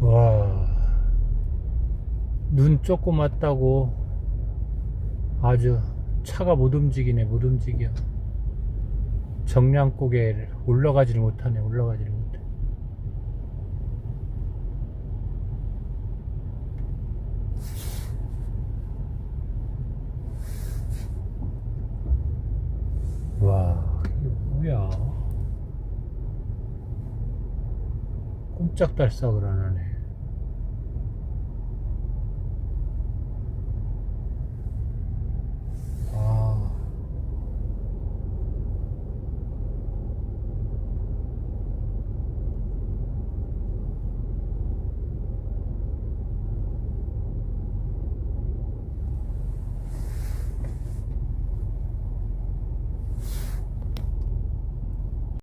와, 눈 조그맣다고. 아주 차가 못 움직이네 못 움직여. 정량고개 올라가지를 못하네 올라가지를 못해. 와 이게 뭐야? 꼼짝달싹을 안 하네.